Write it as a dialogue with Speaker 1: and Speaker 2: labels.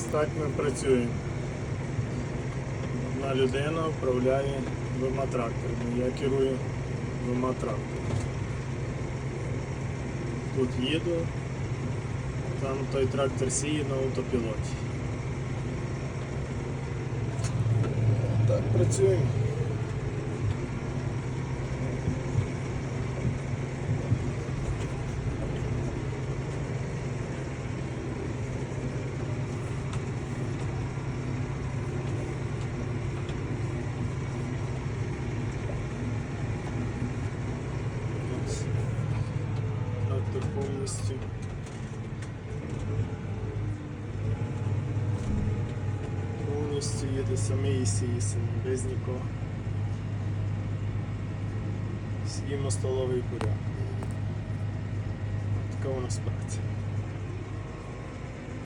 Speaker 1: Ось так ми працюємо. Одна людина управляє двома тракторами. Я керую двома тракторами. Тут їду, там той трактор сіє на автопілоті. Так, працюємо. Ось. Трактор повністю. Повністю їде самий і сіє без нікого. Сіємо столовий куряк. Така у нас праця.